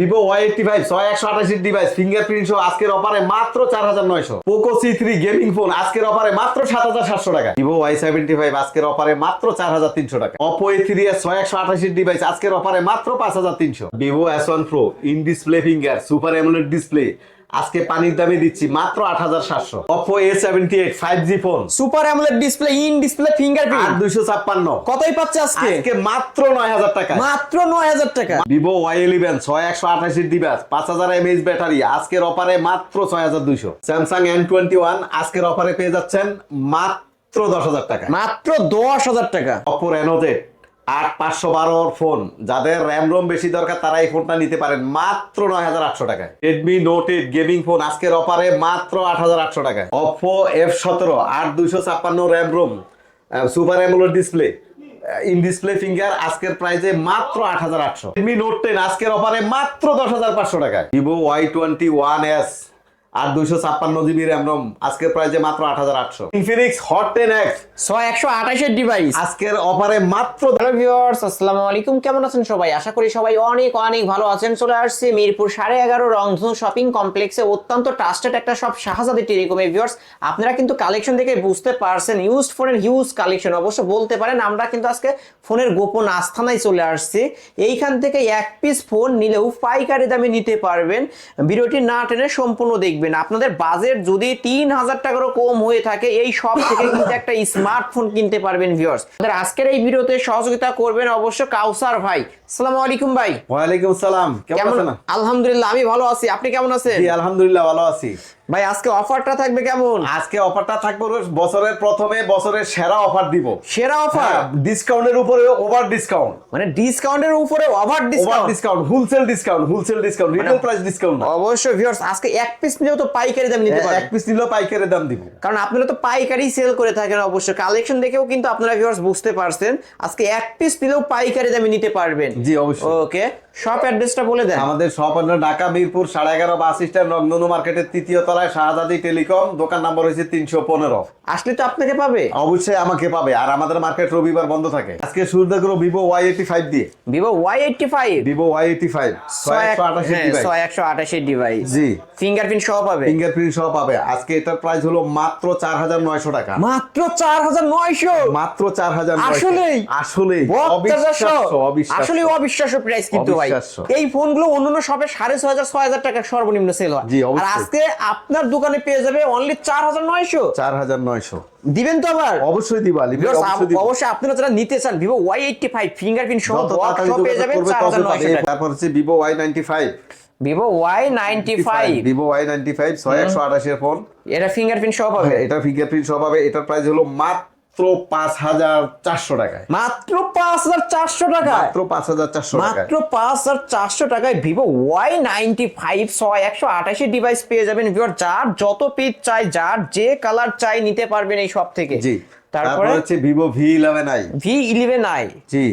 Vivo Y eighty five ছয় একশো আঠাশির device fingerprint সহ আজকের অফারে মাত্র চার হাজার নয়শো। Poco C three gaming phone আজকের অফারে মাত্র সাত হাজার সাতশো টাকা। ভিভো ওয়াই সেভেন্টি ফাইভ আজকের অফারে মাত্র চার হাজার তিনশো টাকা। অপো এ থ্রি এস ছয় একশো আঠাশির ডিভাইস আজকের অফারে মাত্র পাঁচ হাজার তিনশো। Vivo S one pro in display finger super emulate display আজকে পানির দামে দিচ্ছি মাত্র আট হাজার সাতশো। Oppo A seventy eight five G phone super AMOLED display in display আট ফিঙ্গারপ্রিন্ট দুইশো ছাপ্পান্ন। কতই পাচ্ছে আজকে? আজকে মাত্র নয় হাজার টাকা মাত্র নয় হাজার টাকা। ভিভো ওয়াই ইলেভেন ছয় একশো আঠাশির ডিভাইস পাঁচ হাজার এমএইচ ব্যাটারি আজকের অফারে মাত্র ছয় হাজার দুইশো। স্যামসাং এন টোয়েন্টি ওয়ান আজকের অফারে পেয়ে যাচ্ছেন মাত্র দশ হাজার টাকা মাত্র দশ হাজার টাকা। অপো রেনোজে আট পাঁচশো বারোর ফোন যাদের র্যাম রোম বেশি দরকার, তারা এই ফোনটা নিতে পারেন মাত্র নয় হাজার আটশো টাকায়। Redmi note eight gaming phone আজকের অফারে মাত্র আট হাজার আটশো টাকায়। অপো এফ সতেরো, আট দুইশো ছাপ্পান্ন RAM ROM super AMOLED display in display finger আজকের প্রাইসে মাত্র আট হাজার আটশো। রেডমি নোট টেন আজকের অফারে মাত্র দশ হাজার পাঁচশো টাকায়। Vivo Y twenty one S আর দুইশো ছাপ্পান্ন জিবি র্যাম রোম। আজকের প্রাইসে মাত্র আট হাজার আটশো। ইনফিনিক্স হট টেন এক্স ছয় একশো আঠাশের ডিভাইস আজকের অফারে মাত্র হ্যালো ভিউয়ার্স আসসালামু আলাইকুম। কেমন আছেন সবাই? আশা করি সবাই অনেক অনেক ভালো আছেন। চলে আসছি মিরপুর সাড়ে এগারো রংধনু শপিং কমপ্লেক্সে অত্যন্ত ট্রাস্টেড একটা সব শাহজাদি টেলিকমে। ভিউয়ার্স আপনারা কিন্তু কালেকশন দেখে বুঝতে পারছেন ইউজড ফোনের হিউজ কালেকশন অবশ্য বলতে পারেন আমরা কিন্তু আজকে ফোনের গোপন আস্থানায় চলে আসছি। এইখান থেকে এক পিস ফোন নিলেও পাইকারি দামে নিতে পারবেন। ভিডিওটি না টেনে সম্পূর্ণ দেখবেন। আপনাদের বাজেট যদি তিন হাজার টাকারও কম হয়ে থাকে, এই সব থেকে কিন্তু একটা স্মার্টফোন কিনতে পারবেন ভিউয়ার্স আজকের এই ভিডিওতে সহযোগিতা করবেন অবশ্য কাউসার ভাই। আসসালামু আলাইকুম ভাই। সালাম কেমন আছেন? আলহামদুলিল্লাহ আমি ভালো আছি। আপনি কেমন আছেন? জি আলহামদুলিল্লাহ ভালো আছি। ভাই আজকে অফারটা থাকবে কেমন? আজকে অফারটা থাকবে বছরের প্রথমে বছরের সেরা অফার দিব। সেরা অফার? ডিসকাউন্টের উপরে ওভার ডিসকাউন্ট মানে ডিসকাউন্টের উপরে over discount discount wholesale discount wholesale discount retail price discount অবশ্যই ভিউয়ার্স আজকে এক পিস নিলেও তো পাইকারি দামে নিতে এক পিস নিলেও পাইকারি দাম দিব। কারণ আপনারা তো পাইকারি সেল করে থাকেন অবশ্যই। কালেকশন দেখেও কিন্তু আপনারা ভিউয়ার্স বুঝতে পারছেন। আজকে এক পিস নিলেও পাইকারি দামে নিতে পারবেন। জি, অবশ্যই। ওকে শপ অ্যাড্রেসটা বলে দেন। আমাদের শপ হলো ঢাকা মিরপুর সাড়ে এগারো বাস স্ট্যান্ড রংধনু মার্কেটের তৃতীয় তলায় শাহজাদি টেলিকম দোকান নাম্বার হয়েছে তিনশো পনেরো। আসলে তো আপনাকে পাবে। অবশ্যই আমাকে পাবে আর আমাদের মার্কেট রবিবার বন্ধ থাকে। আজকে শুরু দেখো ভিভো ওয়াই এইটি ফাইভ দিয়ে। Vivo Y eighty five Vivo Y eighty five ছয় একশো আঠাশের ডিভাইস জি। ফিঙ্গারপ্রিন্ট সহ পাবে? ফিঙ্গারপ্রিন্ট সহ পাবে। আজকে এটার প্রাইস হলো মাত্র চার হাজার নয়শো টাকা। মাত্র চার হাজার নয়শো? মাত্র চার হাজার আসলেই? আসলে অবিশ্বাস্য আসলে অবিশ্বাস্য। অবিশ্বাস্য প্রাইস কিন্তু ভাই। অবিশ্বাস্য। এই ফোনগুলো অন্যান্য শপে সাড়ে ছয় হাজার ছয় হাজার টাকা সর্বনিম্ন সেল হয়। আর আজকে আপনার দোকানে পেয়ে যাবে অনলি চার হাজার নয়শো। চার হাজার নয়শো। দিবেন তো আবার? অবশ্যই দিবা অবশ্যই আপনারা যারা নিতে চান Vivo Y eighty five fingerprint সহ পেয়ে যাবেন চার হাজার নয়শো টাকা। তারপর হচ্ছে Vivo Y ninety five Vivo Y ninety five Vivo Y ninety five ছয় একশো আঠাশের ফোন এটা ফিঙ্গারপ্রিন্ট সহ পাবে। এটা ফিঙ্গারপ্রিন্ট সহ পাবে। এটার প্রাইস হলো মাত্র পাঁচ হাজার চারশো টাকায়। মাত্র পাঁচ হাজার চারশো টাকা মাত্র পাঁচ হাজার চারশো মাত্র পাঁচ হাজার চারশো টাকায় ভিভো ওয়াই নাইনটি ফাইভ ছয় একশো আঠাশি ডিভাইস পেয়ে যাবেন ভিভোর যার যত পিস চাই যার যে কালার চাই নিতে পারবেন এই সব থেকে। জি। তারপরে তারপরে হচ্ছে Vivo V eleven i V eleven i জি।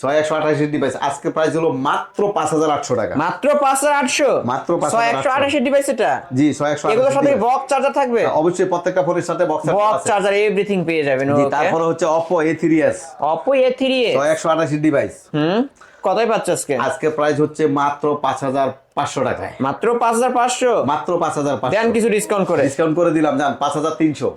ছয় একশো আঠাশি ডিভাইস আজকে প্রাইস হলো মাত্র পাঁচ হাজার আটশো টাকা। মাত্র পাঁচ হাজার আটশো? মাত্র 5,800 ছয় একশো আঠাশি ডিভাইস এটা? জি ছয় একশো এগুলোর সাথে বক্স চার্জার থাকবে? অবশ্যই প্রত্যেকটা ফোনের সাথে বক্স বক্স চার্জার এভরিথিং পেয়ে যাবেন তারপরে হচ্ছে Oppo A three S Oppo A three A ছয় একশো আঠাশি ডিভাইস হুম কতই পাচ্ছে আজকে? আজকে প্রাইস হচ্ছে মাত্র পাঁচ হাজার পাঁচশো টাকায়। মাত্র পাঁচ হাজার পাঁচশো? মাত্র পাঁচ হাজার দেন কিছু ডিসকাউন্ট করে। ডিসকাউন্ট করে দিলাম জান পাঁচ হাজার তিনশো।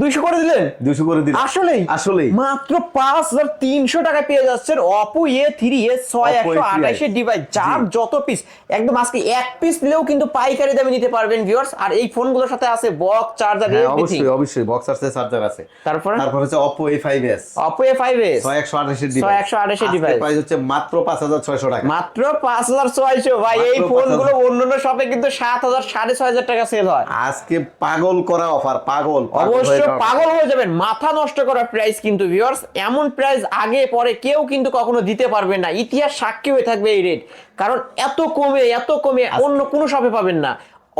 দুইশো করে দিলেন? দুশো করে দিলাম। আসলেই? আসলেই। মাত্র পাঁচ হাজার তিনশো টাকা পেয়ে যাচ্ছেন অপো এ থ্রি এ ছয় একশো A3i আঠাশের ডিভাইস যার যত পিস একদম আজকে এক পিস নিলেও কিন্তু পাইকারি দামে নিতে পারবেন ভিউয়ার্স আর এই ফোনগুলোর সাথে আছে বক্স চার্জার হ্যাঁ অবশ্যই অবশ্যই বক্স আছে চার্জার আছে। তারপরে? তারপর হচ্ছে Oppo A five S Oppo A five S ছয় একশো আঠাশি ছয় একশো আঠাশি ডিভাইস প্রাইস হচ্ছে মাত্র পাঁচ হাজার ছয়শো টাকা। মাত্র পাঁচ হাজার ছয়শো ভাই এই মাত্র ফোনগুলো অন্যান্য শপে কিন্তু সাত হাজার সাড়ে ছয় হাজার টাকা সেল হয়। আজকে পাগল করা অফার পাগল অবশ্য পাগল হয়ে যাবেন মাথা নষ্ট করা প্রাইস কিন্তু ভিউয়ার্স এমন প্রাইস আগে পরে কেউ কিন্তু কখনো দিতে পারবে না। ইতিহাস সাক্ষী হয়ে থাকবে এই রেট কারণ এত কমে এত কমে অন্য কোনো শপে পাবেন না।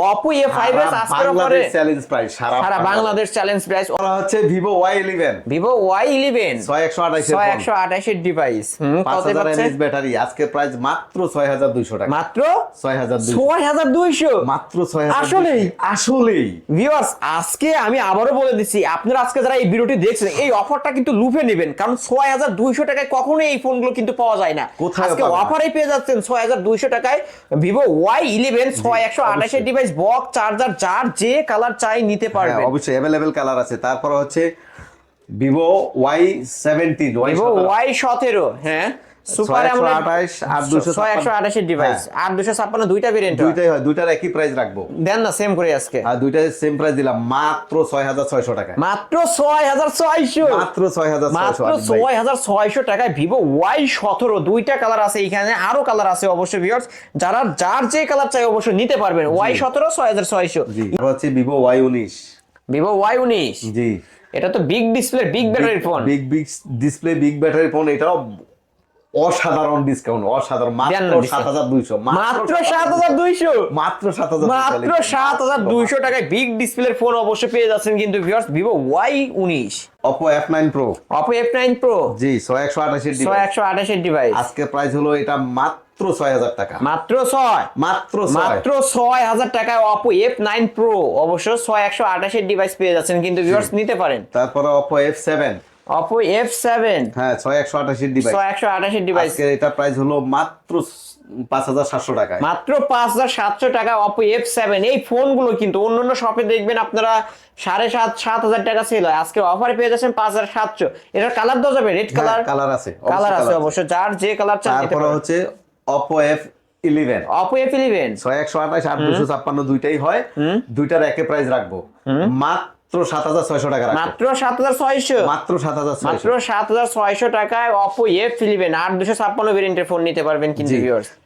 অপো এ ফাইভ এস আজকের অফারে চ্যালেঞ্জ প্রাইস সারা বাংলাদেশ। চ্যালেঞ্জ প্রাইস বলা হচ্ছে Vivo Y eleven Vivo Y eleven ছয় একশো ছয় একশো আঠাশের ডিভাইস পাঁচ হাজার এমএস ব্যাটারি আজকের প্রাইস মাত্র ছয় হাজার দুইশো টাকা। মাত্র? ছয় হাজার ছয় হাজার দুইশো? মাত্র ছয় হাজার আসলেই? আসলেই। ভিউয়ার্স আজকে আমি আবারও বলে দিচ্ছি আপনারা আজকে যারা এই ভিডিওটি দেখছেন এই অফারটা কিন্তু লুফে নেবেন কারণ ছয় হাজার দুইশো টাকায় কখনোই এই ফোনগুলো কিন্তু পাওয়া যায় না। কোথায় আজকে? অফারে পেয়ে যাচ্ছেন ছয় হাজার দুইশো টাকায় ভিভো ওয়াই ইলেভেন ছয় একশো আঠাশের ডিভাইস বক্স চার্জার যার যে কালার চাই নিতে পারবে অবশ্যই অ্যাভেলেবেল কালার আছে। তারপর হচ্ছে Vivo Y seventeen Vivo Y সতেরো হ্যাঁ। সুপার ডিভাইস দুইটা ভেরিয়েন্ট দুইটাই হয় দুইটার একই প্রাইস রাখব। দেন না সেম করে আজকে। আর দুইটাই সেম প্রাইস দিলাম মাত্র ছয় হাজার ছয়শো টাকা মাত্র ছয় হাজার ছয়শো। মাত্র ছয় হাজার মাত্র ছয় হাজার ছয়শো টাকায় ভিভো ওয়াই সতেরো দুইটা কালার আছে এখানে আরও কালার আছে অবশ্যই ভিউয়ার্স যারা যার যে কালার চাই অবশ্যই নিতে পারবেন। ওয়াই সতেরো ছয় হাজার ছয়শো। জি হচ্ছে ভিভো ওয়াই উনিশ। ভিভো ওয়াই উনিশ। জি। এটা তো big display big battery phone big big display big battery phone এটাও অসাধারণ ডিসকাউন্ট অসাধারণ মাত্র সাত হাজার দুইশো মাত্র সাত হাজার দুইশো। মাত্র সাত হাজার মাত্র সাত হাজার দুইশো টাকায় বিগ ডিসপ্লের ফোন অবশ্যই পেয়ে যাচ্ছেন কিন্তু ভিউয়ার্স ভিভো ওয়াই উনিশ। Oppo F nine pro Oppo F nine pro জি ছয় একশো আঠাশের ছয় একশো আঠাশের ডিভাইস আজকে প্রাইস হলো এটা মাত্র ছয় হাজার টাকা। মাত্র ছয়। মাত্র মাত্র ছয় হাজার টাকায় অপো এফ নাইন প্রো অবশ্য ছয় একশো আঠাশের ডিভাইস পেয়ে যাচ্ছেন কিন্তু ভিউয়ার্স নিতে পারেন। তারপরে Oppo F seven Oppo F seven হ্যাঁ ছয় একশো আঠাশের ডিভাইস ছয় একশো আঠাশের ডিভাইস আজকে এটা প্রাইস হলো মাত্র পাঁচ হাজার সাতশো টাকায়। মাত্র পাঁচ হাজার সাতশো টাকা এই ফোনগুলো কিন্তু অন্যান্য শপে দেখবেন আপনারা সাড়ে সাত সাত হাজার টাকা আজকে অফারে পেয়ে যাচ্ছেন পাঁচ হাজার সাতশো। এটার কালার দেওয়া যাবে? রেড কালার কালার আছে কালার আছে অবশ্য যার যে কালার চান তারপরে হচ্ছে Oppo F eleven Oppo F eleven ছয় একশো আঠাশ আট দুশো ছাপ্পান্ন দুইটাই হয়। দুইটার একে প্রাইস রাখব। মাত্র সাত হাজার ছয়শো টাকা মাত্র সাত হাজার ছয়শো? মাত্র সাত হাজার মাত্র সাত হাজার ছয়শো টাকায় অপো এফ ইলেভেন আট দুশো ছাপ্পান্ন ভেরিয়েন্টের ফোন নিতে পারবেন কিন্তু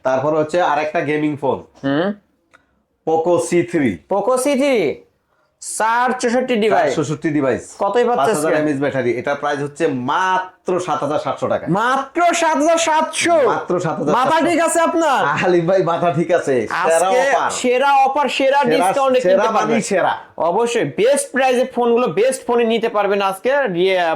তারপর হচ্ছে আরেকটা গেমিং ফোন হুম? Poco C three Poco C three চার চৌষট্টি ডিভাইস ষষট্টি ডিভাইস কতই পাঁচ পাচ্ছে হাজার এমএস ব্যাটারি এটার প্রাইস হচ্ছে মাত্র সাত হাজার সাতশো টাকা। মাত্র সাত হাজার সাতশো। মাত্র 7,700 মাথা ঠিক আছে আপনার? আলিফ ভাই মাথা ঠিক আছে। সেরা অফার সেরা অফার সেরা ডিসকাউন্টে সেরা কিনতে পারবেন। সেরা। অবশ্যই বেস্ট প্রাইসে ফোনগুলো বেস্ট ফোনে নিতে পারবেন আজকে।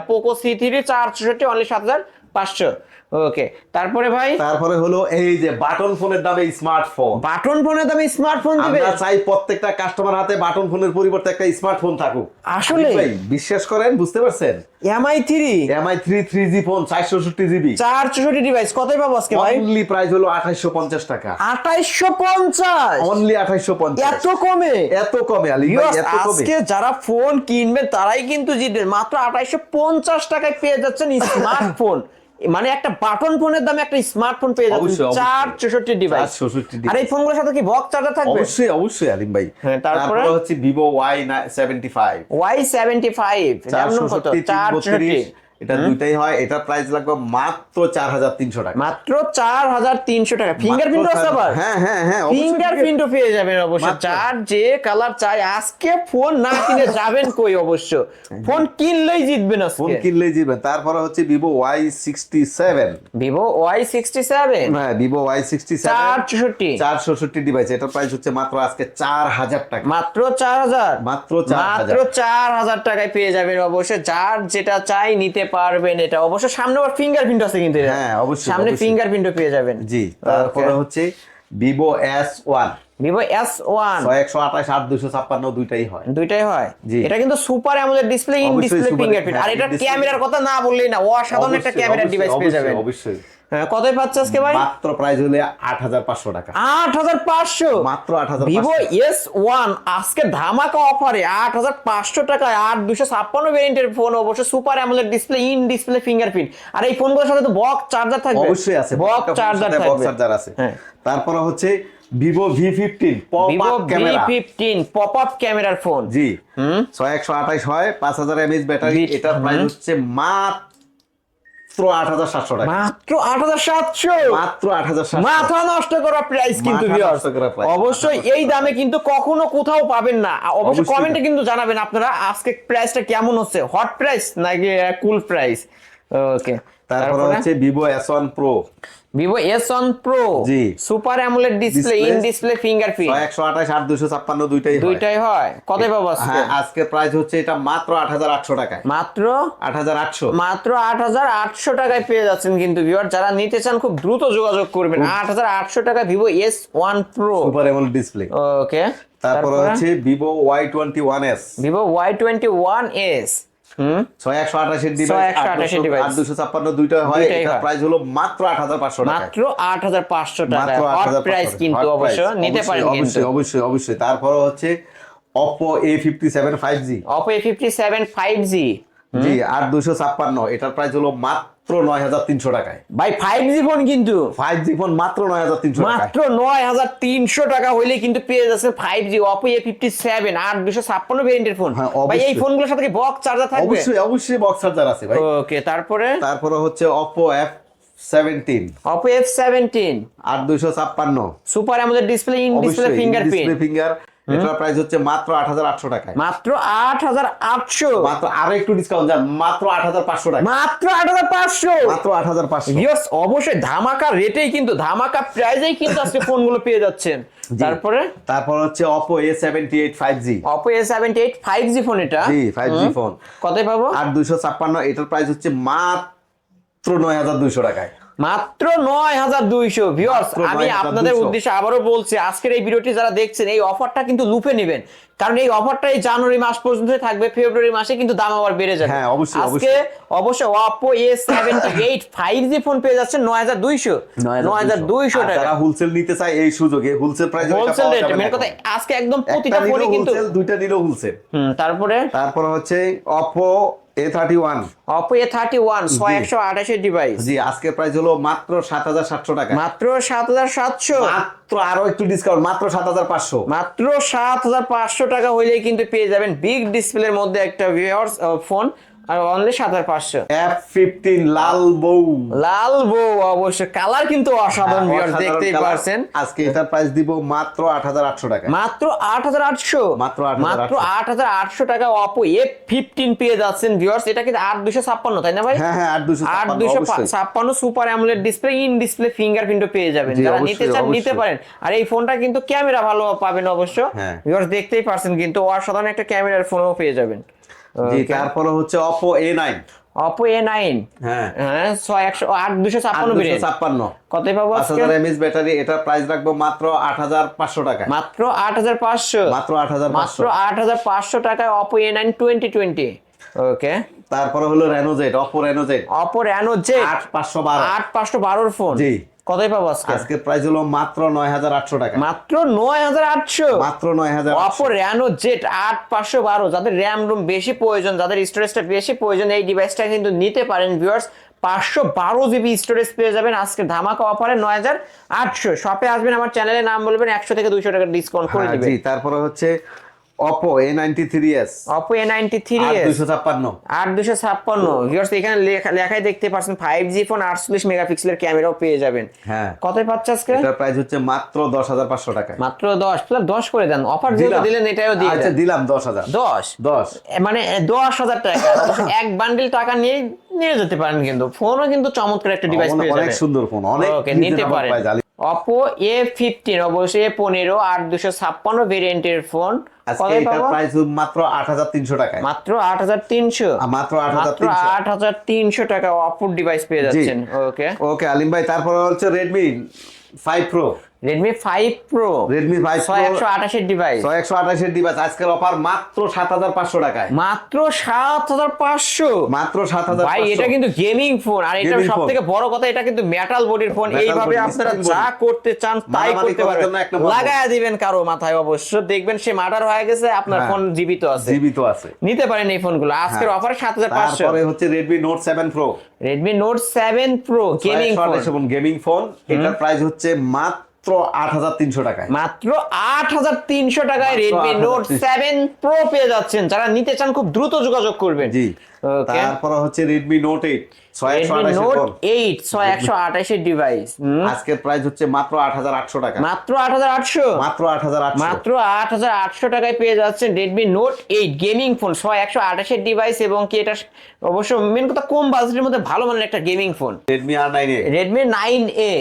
পোকো সি থ্রি চার চৌষট্টি অনলি সাত হাজার পাঁচশো। ওকে তারপরে ভাই? তারপরে হলো এই যে বাটন ফোনের দামে স্মার্টফোন বাটন ফোনের দামে স্মার্টফোন দিবে? আমরা চাই প্রত্যেকটা কাস্টমার হাতে বাটন ফোনের পরিবর্তে একটা স্মার্টফোন থাকুক। আসলে? ভাই বিশ্বাস করেন? বুঝতে পারছেন? MI three MI three three G phone চারশো জিবি চার চৌষট্টি ডিভাইস কতই পাবো আজকে ভাই? অনলি প্রাইস হলো আঠাইশো পঞ্চাশ টাকা। আঠাইশশো পঞ্চাশ? অনলি আঠাইশো পঞ্চাশ। এত কমে? এত কমে আলি ভাই এত কমে। আজকে যারা ফোন কিনবে তারাই কিন্তু জিতবেন মাত্র আঠাইশো পঞ্চাশ টাকায় পেয়ে যাচ্ছেন স্মার্টফোন মানে একটা বাটন ফোনের দামে একটা স্মার্টফোন পেয়ে যাবেন। চার চৌষট্টি ডিভাইস 464 আর এই ফোনগুলোর সাথে কি বক্স চার্জার থাকবে? অবশ্যই অবশ্যই আলিম ভাই। হ্যাঁ, তারপরে? হচ্ছে Vivo Y seventy five Y seventy five চার চৌষট্টি এটা দুইটাই হয় এটা প্রাইস লাগবে মাত্র চার হাজার তিনশো টাকা। মাত্র চার হাজার তিনশো টাকা। ফিঙ্গারপ্রিন্ট আছে আবার হ্যাঁ হ্যাঁ হ্যাঁ ফিঙ্গারপ্রিন্টও পেয়ে যাবেন অবশ্য। যার যে কালার চাই আজকে ফোন না কিনে যাবেন কই অবশ্য? ফোন কিনলেই জিতবেন ফোন কিনলেই জিতবেন। তারপরে হচ্ছে Vivo Y sixty seven Vivo Y sixty seven হ্যাঁ ভিভো ওয়াই সিক্সটি চার সেভেন চৌষট্টি চার ষষট্টি ডিভাইস এটার প্রাইস হচ্ছে মাত্র আজকে চার হাজার টাকা। মাত্র চার হাজার? মাত্র চার মাত্র চার হাজার টাকায় পেয়ে যাবেন অবশ্যই। যার যেটা চাই নিতে পারবেন এটা। অবশ্য সামনে আবার ফিঙ্গারপ্রিন্ট আছে কিন্তু হ্যাঁ, অবশ্যই, সামনে। ফিঙ্গারপ্রিন্টও পেয়ে যাবেন। জি তারপরে হচ্ছে Vivo S one Vivo S one একশো আঠাশ আট দুশো ছাপ্পান্ন দুইটাই হয়। দুইটাই হয়। এটা কিন্তু super AMOLED display in display fingerprint আর এটা ক্যামেরার কথা না বললেই না অসাধারণ একটা ডিভাইস পেয়ে যাবেন। অবশ্যই হ্যাঁ, কতই পাচ্ছে আজকে ভাই? মাত্র প্রাইস হলে আট হাজার পাঁচশো টাকা। আট হাজার পাঁচশো? মাত্র আট হাজার ভিভো এস ওয়ান আজকে ধামাকা অফারে আট হাজার পাঁচশো টাকায় আট দুশো ছাপ্পান্ন ভেরিয়েন্টের ফোন অবশ্য super AMOLED display in display fingerprint আর এই ফোনগুলোর সাথে তো বক্স চার্জার থাকবে। অবশ্যই আছে। বক্স চার্জার বক্স থাকবে। চার্জার আছে। হ্যাঁ। তারপরে হচ্ছে Vivo V fifteen Vivo V fifteen pop up ক্যামেরার ফোন জি। ছয় একশো আঠাশ হয় পাঁচ হাজার এমএইচ ব্যাটারি এটার প্রাইস হচ্ছে মাত্র আট হাজার সাতশো টাকা। মাত্র আট হাজার সাতশো? মাত্র আট হাজার সাতশো। মাথা নষ্ট করা প্রাইস কিন্তু। অবশ্যই এই দামে কিন্তু কখনো কোথাও পাবেন না। অবশ্যই কমেন্টে কিন্তু জানাবেন আপনারা আজকে প্রাইসটা কেমন হচ্ছে। হট প্রাইস নাকি কুল প্রাইস ওকে তারপরে হচ্ছে Vivo S one pro Vivo S one pro G. Super AMOLED display in display fingerprint ছয় একশো আঠাশ আট দুশো ছাপ্পান্ন দুইটাই হয়। দুইটাই হয়। কত পাবো আজকে? হ্যাঁ আজকের প্রাইস হচ্ছে এটা মাত্র আট হাজার আটশো টাকায়। মাত্র? আট হাজার আটশো। মাত্র আট হাজার আটশো টাকায় পেয়ে যাচ্ছেন কিন্তু ভিউয়ার যারা নিতে চান খুব দ্রুত যোগাযোগ করবেন। আট হাজার আটশো টাকা Vivo S one pro super এমন ডিসপ্লে ওকে তারপর হচ্ছে Vivo Y twenty one S Vivo Y twenty one S ছয় একশো আঠাশের ডিভাইস 6128 device। আট দুশো ছাপ্পান্ন দুইটা হয় এটা প্রাইস হলো মাত্র আট হাজার পাঁচশো মাত্র আট হাজার পাঁচশো টাকা মাত্র হট 8,500 প্রাইস কিন্তু অবশ্য নিতে পারেন অবশ্যই অবশ্যই অবশ্যই। তারপরে হচ্ছে Oppo A fifty seven five G Oppo A fifty seven five G জি আট দুশো ছাপ্পান্ন এটার প্রাইস হলো মাত্র নয় হাজার তিনশো টাকায়। ভাই ফাইভ জি ফোন কিন্তু। ফাইভ জি ফোন মাত্র নয় হাজার তিনশো মাত্র নয় হাজার তিনশো টাকা হইলে কিন্তু পেয়ে যাচ্ছে five G Oppo A fifty seven আর দুশো ছাপ্পান্ন ভেরিয়েন্টের ফোন হ্যাঁ, ভাই এই। ফোনগুলোর সাথে বক্স চার্জার থাকবে? অবশ্যই অবশ্যই বক্স চার্জার আছে ভাই। ওকে তারপরে? তারপরে হচ্ছে Oppo F seventeen Oppo F seventeen আট দুশো ছাপ্পান্ন। সুপার আমাদের display in display display finger এটার প্রাইস হচ্ছে মাত্র আট হাজার আটশো টাকায়। মাত্র আট হাজার আটশো। মাত্র আরও একটু ডিসকাউন্ট যান মাত্র আট হাজার পাঁচশো টাকা মাত্র আট হাজার পাঁচশো। মাত্র আট হাজার পাঁচশো। ভিউয়ার্স অবশ্যই ধামাকা রেটেই কিন্তু ধামাকা প্রাইজেই কিন্তু আজকে ফোনগুলো পেয়ে যাচ্ছেন। তারপরে? তারপর হচ্ছে Oppo A seventy eight five G Oppo A seventy eight five G phone এটা। জি ফাইভ জি ফোন কতই পাবো? আর দুইশো ছাপ্পান্ন এটার প্রাইস হচ্ছে মাত্র নয় হাজার দুইশো টাকায়। মাত্র নয় হাজার দুইশো ভিউয়ার্স আমি আপনাদের উদ্দেশ্যে আবারও বলছি আজকের এই ভিডিওটি যারা দেখছেন এই অফারটা কিন্তু লুপে নেবেন। কারণ এই অফারটা এই জানুয়ারি মাস পর্যন্ত থাকবে ফেব্রুয়ারি মাসে কিন্তু দাম আবার বেড়ে যাবে। হ্যাঁ, অবশ্যই, আজকে অবশ্যই। Oppo A seventy eight five G phone পেয়ে যাচ্ছে নয় হাজার দুইশো। নয় হাজার দুইশো। আর টাকা। যারা হোলসেল নিতে চায় এই সুযোগে wholesale price wholesale rate main কথা আজকে একদম প্রতিটা ফোনে কিন্তু দুইটা নিলেও হোলসেল হুম তারপরে? তারপর হচ্ছে Oppo A thirty one Oppo A thirty one ছয় একশো আঠাশের ডিভাইস জি আজকের প্রাইস হলো মাত্র সাত হাজার সাতশো টাকা। মাত্র সাত হাজার সাতশো। মাত্র আরও একটু ডিসকাউন্ট মাত্র সাত হাজার পাঁচশো। মাত্র সাত হাজার পাঁচশো টাকা হইলেই কিন্তু পেয়ে যাবেন বিগ ডিসপ্লের মধ্যে একটা ভিউয়ার্স ফোন আর অনলি সাত হাজার পাঁচশো। এফ ফিফটিন লাল বউ। লাল বউ অবশ্য কালার কিন্তু অসাধারণ ভিউয়ার্স দেখতেই পারছেন। আজকে এটার প্রাইস দিব মাত্র আট হাজার আটশো টাকা। মাত্র আট হাজার আটশো? মাত্র মাত্র আট হাজার আটশো। টাকা অপো এ ফিফটিন পেয়ে যাচ্ছেন ভিউয়ার্স এটা কিন্তু আট দুশো ছাপ্পান্ন তাই না ভাই? হ্যাঁ হ্যাঁ আট দুশো আট দুশো ছাপ্পান্ন super AMOLED display in display ফিঙ্গারপ্রিন্টও পেয়ে যাবেন। যারা নিতে চান নিতে পারেন। আর এই ফোনটা কিন্তু ক্যামেরা ভালো পাবেন অবশ্য। হ্যাঁ। ভিউয়ার্স দেখতেই পারছেন কিন্তু অসাধারণ একটা ক্যামেরার ফোনও পেয়ে যাবেন। তারপরে হচ্ছে Oppo A nine Oppo A nine হ্যাঁ। হ্যাঁ ছয় একশো আট দুশো আট ছাপ্পান্ন দুশো ছাপ্পান্ন। কতই পাবো আজকে? হাজার এমএস ব্যাটারি এটার প্রাইস রাখব মাত্র আট হাজার পাঁচশো টাকা মাত্র আট হাজার পাঁচশো? মাত্র আট হাজার মাত্র আট হাজার পাঁচশো টাকায় Oppo A nine twenty twenty okay তারপরে হলো Reno Z Oppo Reno Z Oppo Z আট পাঁচশো বারো। আট পাঁচশো বারোর ফোন জি। কতই পাবো আজকে? আজকের প্রাইস হলো মাত্র নয় হাজার আটশো টাকা। মাত্র নয় হাজার আটশো? মাত্র নয় হাজার অপো র্যানো জেট আট পাঁচশো বারো যাদের র্যাম রুম বেশি প্রয়োজন যাদের স্টোরেজটা বেশি প্রয়োজন এই ডিভাইসটা কিন্তু নিতে পারেন ভিউয়ার্স পাঁচশো বারো জিবি স্টোরেজ পেয়ে যাবেন আজকে ধামাকা অফারে নয় হাজার আটশো। শপে আসবেন আমার চ্যানেলের নাম বলবেন একশো থেকে দুইশো টাকা ডিসকাউন্ট করে হ্যাঁ, দিবেন। জি তারপরে হচ্ছে থ্রি দুশো ছাপ্পান্ন। আট দুশো ছাপ্পান্ন। ভিউয়ার্স এখানে লেখা- লেখাই দেখতে পাচ্ছেন ফাইভ জি ফোন আটচল্লিশ মেগাপিক্সেলের ক্যামেরাও পেয়ে যাবেন। হ্যাঁ। কতই পাচ্ছে আজকে? এটার প্রাইস হচ্ছে মাত্র দশ হাজার পাঁচশো টাকা মাত্র প্লাস করে দেন। অফার দিলেন এটাও দিয়ে আচ্ছা দিলাম মানে দশ হাজার টাকা। এক বান্ডিল টাকা নিয়ে নিয়ে যেতে পারেন কিন্তু। ফোনও কিন্তু চমৎকার একটা ডিভাইস পেয়ে অনেক সুন্দর ফোন অনেক নিতে পারেন। অপো এ ফিফটিন অবশ্যই এ পনেরো আট দুশো ছাপ্পান্ন ভেরিয়েন্টের ফোন আজকে এটার প্রাইস মাত্র আট হাজার তিনশো টাকায়। মাত্র আট হাজার তিনশো? আ, মাত্র আট হাজার মাত্র তিনশো আট হাজার তিনশো টাকা অপর ডিভাইস পেয়ে যাচ্ছেন। ওকে ওকে আলিম ভাই তারপর হচ্ছে Redmi five pro five pro Redmi five ছয় প্রো একশো আঠাশের ডিভাইস ছয় একশো আঠাশের ডিভাইস আজকের অফার মাত্র সাত হাজার পাঁচশো টাকায়। মাত্র সাত হাজার পাঁচশো? মাত্র সাত হাজার ভাই এটা কিন্তু গেমিং ফোন আর এটা Gaming সব থেকে বড় কথা এটা কিন্তু মেটাল বডির ফোন এইভাবে আপনারা যা করতে চান তাই করতে পারবেন। লাগায় দিবেন কারও মাথায় অবশ্য। দেখবেন সে মার্ডার হয়ে গেছে আপনার হ্যাঁ। ফোন জীবিত আছে। জীবিত আছে। নিতে পারেন এই ফোনগুলো আজকের হ্যাঁ। অফার সাত হাজার পাঁচশো। তারপরে হচ্ছে Redmi Note seven pro Redmi Note seven pro gaming phone gaming phone এটার প্রাইস হচ্ছে মাত্র মাত্র আট হাজার তিনশো টাকায়। মাত্র আট হাজার তিনশো টাকায় রেডমি 8,300 নোট সেভেন প্রো পেয়ে যাচ্ছেন। যারা নিতে চান খুব দ্রুত যোগাযোগ করবেন। জি। তারপরে হচ্ছে রেডমি নোট এইট আজকের প্রাইস হচ্ছে মাত্র আট হাজার আটশো টাকা। মাত্র আট হাজার আটশো? মাত্র আট হাজার মাত্র আট হাজার আটশো টাকায় পেয়ে যাচ্ছেন Redmi Note eight gaming phone ছয় একশো আঠাশের ডিভাইস এবং কি এটা অবশ্য মেন কথা কম বাজেটের মধ্যে ভালো মানের একটা gaming phone Redmi R nine A Redmi nine A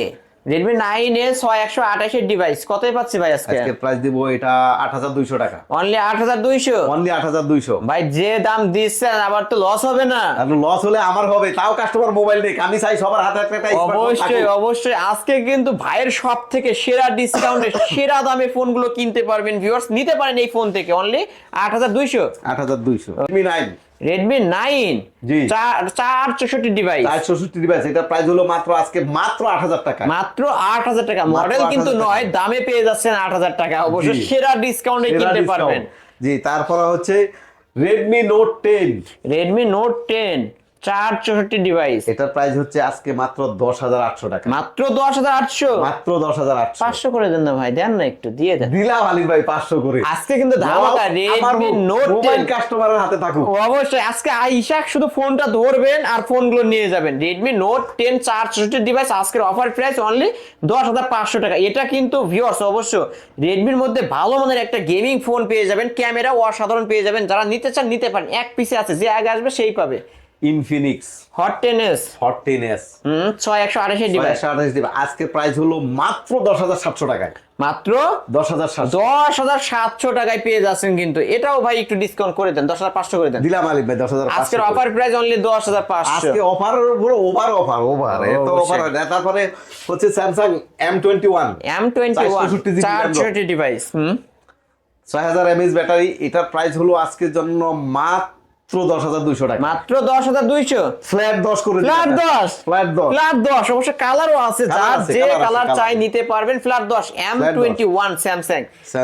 ছয় একশো আঠাশের ডিভাইস কতই পাচ্ছি ভাই আজকে? আজকের প্রাইস দিব এটা আট হাজার দুইশো টাকা। অনলি আট হাজার দুইশো? অনলি আট হাজার দুইশো। ভাই যে দাম দিচ্ছেন আবার তো লস হবে না। আর লস হলে আমার হবে তাও কাস্টমার মোবাইল নেই। আমি চাই সবার হাতে একটা অবশ্যই অবশ্যই। আজকে কিন্তু ভাইয়ের সব থেকে সেরা ডিসকাউন্টে সেরা দামে ফোনগুলো কিনতে পারবেন ভিউয়ার্স নিতে পারেন এই ফোন থেকে। অনলি আট হাজার দুইশো। আট হাজার দুইশো। রেডমি নাইন জি। চার চার চৌষট্টি ডিভাইস চার চৌষট্টি ডিভাইস এটা প্রাইস হলো মাত্র আজকে মাত্র আট হাজার টাকা। মাত্র আট হাজার টাকা। মডেল কিন্তু নয় দামে পেয়ে যাচ্ছেন আট হাজার টাকা। অবশ্য সেরা ডিসকাউন্টে কিনতে। পারবেন। জি তারপরে হচ্ছে Redmi Note ten Redmi Note ten চার চৌষট্টি ডিভাইস এটার প্রাইস হচ্ছে আজকে মাত্র দশ হাজার আটশো টাকা। মাত্র দশ হাজার আটশো? মাত্র দশ হাজার আটশো। পাঁচশো করে দেন না ভাই দেন না একটু দিয়ে দেন। দিলাম আলী ভাই পাঁচশো করে। আজকে কিন্তু ধামাকা রেডমি নোট টেন কাস্টমারের হাতে থাকুক। অবশ্যই আজকে শুধু ফোনটা ধরবেন আর ফোনগুলো নিয়ে যাবেন। রেডমি নোট টেন চার চৌষট্টি ডিভাইস আজকের অফার প্রাইস অনলি দশ হাজার পাঁচশো টাকা। এটা কিন্তু ভিউয়ার্স অবশ্য রেডমির মধ্যে ভালো মানের একটা গেমিং ফোন পেয়ে যাবেন। ক্যামেরা অসাধারণ পেয়ে যাবেন। যারা নিতে চান নিতে পারেন। এক পিসে আছে যে আগে আসবে সেই পাবে। ইনফিনিক্স হট এস হম ছয় একশো আঠাশের ডিভাইস আজকের প্রাইস হলো মাত্র দশ হাজার সাতশো টাকায়। মাত্র? দশ হাজার দশ হাজার সাতশো টাকায় পেয়ে যাচ্ছেন কিন্তু। এটাও ভাই একটু ডিসকাউন্ট করে দেন দশ হাজার পাঁচশো করে দেন। দিলাম আলী ভাই দশ হাজার আজকের অফার প্রাইস অনলি দশ হাজার পাঁচশো। আজকে অফার পুরো ওভার অফার ওভার এত। অফার হয় না। তারপরে হচ্ছে Samsung M twenty one M twenty one 464 GB চার RAM চৌষট্টি ডিভাইস হুম। ছয় হাজার এমএস ব্যাটারি এটার প্রাইস হলো আজকের জন্য মাত্র দশ হাজার দুইশো টাকা। মাত্র দশ হাজার দুইশো? ফ্ল্যাট দশ করে ফ্ল্যাট দশ? ফ্ল্যাট দশ। ফ্ল্যাট দশ অবশ্য কালারও আছে যার যে কালার চাই নিতে পারবেন ফ্ল্যাট দশ এম টোয়েন্টি ওয়ান স্যামসাং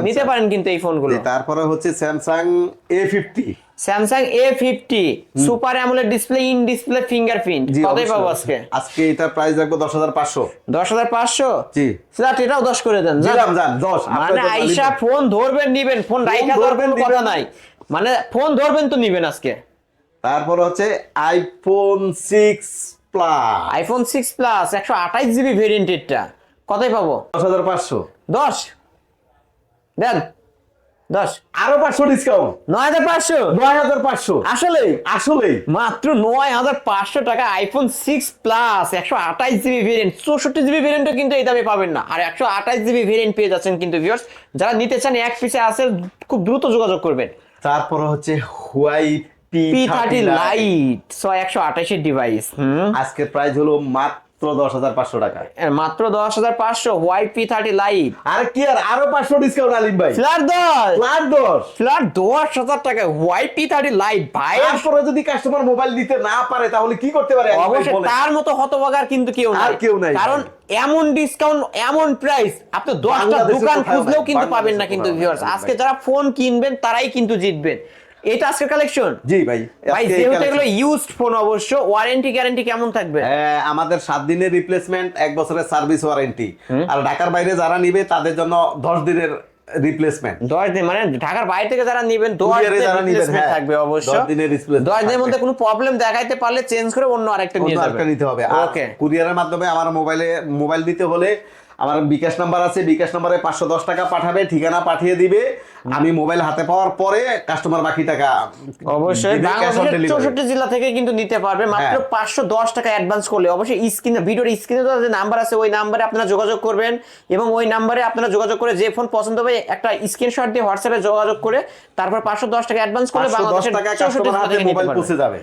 নিতে পারেন কিন্তু এই ফোনগুলো তারপরে হচ্ছে Samsung A fifty Samsung A fifty super AMOLED display in display fingerprint কতই পাবো আজকে? আজকে এটার প্রাইস রাখব দশ হাজার পাঁচশো। দশ হাজার পাঁচশো? জি। ফ্ল্যাট এটাও দশ করে দেন যান। যান দশ। মানে আইসা ফোন ধরবেন নিবেন ফোন রাইখা ধরবেন, ধরবেন কথা নাই। মানে ফোন ধরবেন তো নিবেন আজকে। তারপর হচ্ছে iPhone six plus iPhone six plus একশো আঠাইশ জিবি ভেরিয়েন্টেরটা কতই পাবো? দশ হাজার পাঁচশো। দশ। দেন। দশ। আরও পাঁচশো ডিসকাউন্ট নয় হাজার পাঁচশো? নয় হাজার পাঁচশো। আসলে আসলে মাত্র নয় হাজার পাঁচশো টাকা আইফোন সিক্স প্লাস একশো আঠাইশ জিবি ভেরিয়েন্ট চৌষট্টি জিবি ভেরিয়েন্টও কিন্তু এই দামে পাবেন না। আর একশো আঠাইশ জিবি ভেরিয়েন্ট পেয়ে যাচ্ছেন কিন্তু ভিউয়ার্স যারা নিতে চান এক পিসে আছে খুব দ্রুত যোগাযোগ করবেন। তারপর হচ্ছে হুয়াই পি থার্টি লাইট ছয় একশো আঠাশের ডিভাইস হুম। আজকের প্রাইস হলো মাত্র টাকা। মাত্র দশ হাজার পাঁচশো হোয়াই পি থার্টি লাইট আর কি আর আরও পাঁচশো ডিসকাউন্ট আলিম ভাই। ফ্ল্যাট দশ। প্লাস দশ। ফ্ল্যাট দশ হাজার টাকা হোয়াই পি থার্টি লাইট ভাই। তারপরে যদি কাস্টমার মোবাইল দিতে না পারে তাহলে কি করতে পারে? অবশ্যই তার মতো হতবাগার কিন্তু কেউ নাই। আর কেউ নাই। কারণ এমন ডিসকাউন্ট এমন প্রাইস আপনি দশটা দোকান খুঁজলেও কিন্তু পাবেন না কিন্তু ভিউয়ার্স আজকে যারা ফোন কিনবেন তারাই কিন্তু জিতবেন। এটা আজকের কালেকশন জি ভাই ভাই যেহেতু এগুলো ইউজড ফোন অবশ্য ওয়ারেন্টি গ্যারান্টি কেমন থাকবে? হ্যাঁ, আমাদের সাত দিনের রিপ্লেসমেন্ট এক বছরের সার্ভিস ওয়ারেন্টি আর ঢাকার বাইরে যারা নিবে তাদের জন্য দশ দিনের রিপ্লেসমেন্ট দশ দিন মানে ঢাকার বাইরে থেকে যারা নিবেন দশ দিনের যারা নিবেন, হ্যাঁ, থাকবে অবশ্য। দশ দিনের replacement দশ দিনের মধ্যে কোনো প্রবলেম দেখাইতে পারলে চেঞ্জ করে অন্য আরেকটা নিয়ে অন্য যাবে নিতে হবে। আর ওকে কুরিয়ারের মাধ্যমে আমার মোবাইলে মোবাইল দিতে হলে আমার বিকাশ নাম্বার আছে বিকাশ নাম্বারে পাঁচশো দশ টাকা পাঠাবে ঠিকানা পাঠিয়ে দিবে। আমি মোবাইল হাতে পাওয়ার পরে কাস্টমার বাকি টাকা অবশ্যই। চৌষট্টি জেলা থেকে কিন্তু নিতে পারবে। মাত্র হ্যাঁ। পাঁচশো দশ টাকা অ্যাডভান্স করলে অবশ্যই স্ক্রিনে ভিডিওর স্ক্রিনে তো যে নাম্বার আছে ওই নাম্বারে আপনারা যোগাযোগ করবেন এবং ওই নাম্বারে আপনারা যোগাযোগ করে যে ফোন পছন্দ হবে একটা স্ক্রিনশট দিয়ে হোয়াটসঅ্যাপে যোগাযোগ করে তারপর পাঁচশো দশ টাকা অ্যাডভান্স করলে বাংলাদেশের চৌষট্টি জেলা থেকে মোবাইল পৌঁছে যাবে।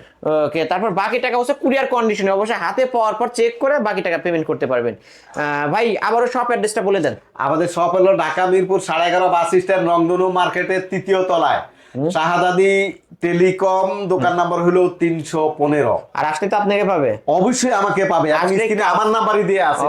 ওকে তারপর বাকি টাকা হচ্ছে কুরিয়ার কন্ডিশনে অবশ্যই হাতে পাওয়ার পর চেক করে বাকি টাকা পেমেন্ট করতে পারবেন। আহ, ভাই আবারও শপ অ্যাড্রেসটা বলে দেন। আমাদের শপ হলো ঢাকা মিরপুর সাড়ে এগারো বাস স্ট্যান্ড রংধনু মার্কেটের তৃতীয় তলায়। শাহাদাদি টেলিকম দোকান নাম্বার হলো তিনশো পনেরো। আর আসলে তো আপনাকে পাবে। অবশ্যই আমাকে পাবে। আমার নাম্বারই দিয়ে আছে।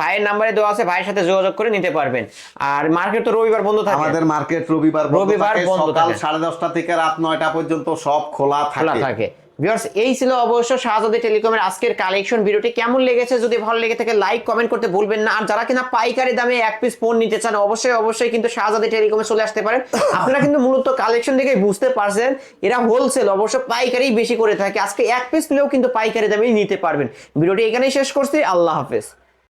ভাইয়ের নাম্বারে দেওয়া আছে ভাইয়ের সাথে যোগাযোগ করে নিতে পারবেন। আর মার্কেট তো রবিবার বন্ধ থাকে। আমাদের মার্কেট রবিবার বন্ধ রবিবার বন্ধ সকাল সাড়ে দশটা থেকে রাত নয়টা পর্যন্ত সব খোলা খোলা থাকে। ভিউয়ার্স, এই ছিল অবশ্য শাহজাদি টেলিকমের আজকের কালেকশন ভিডিওটি কেমন লেগেছে যদি ভালো লেগে থাকে লাইক কমেন্ট করতে ভুলবেন না। আর যারা কিনা পাইকারি দামে এক পিস ফোন নিতে চান, অবশ্যই অবশ্যই কিন্তু শাহজাদি টেলিকমে চলে আসতে পারেন। আপনারা কিন্তু মূলত কালেকশন দেখে বুঝতে পারছেন, এরা হোলসেল অবশ্য পাইকারি বেশি করে থাকে। আজকে এক পিস নিলেও কিন্তু পাইকারি দামে নিতে পারবেন। ভিডিওটি এখানেই শেষ করছি। আল্লাহ হাফেজ।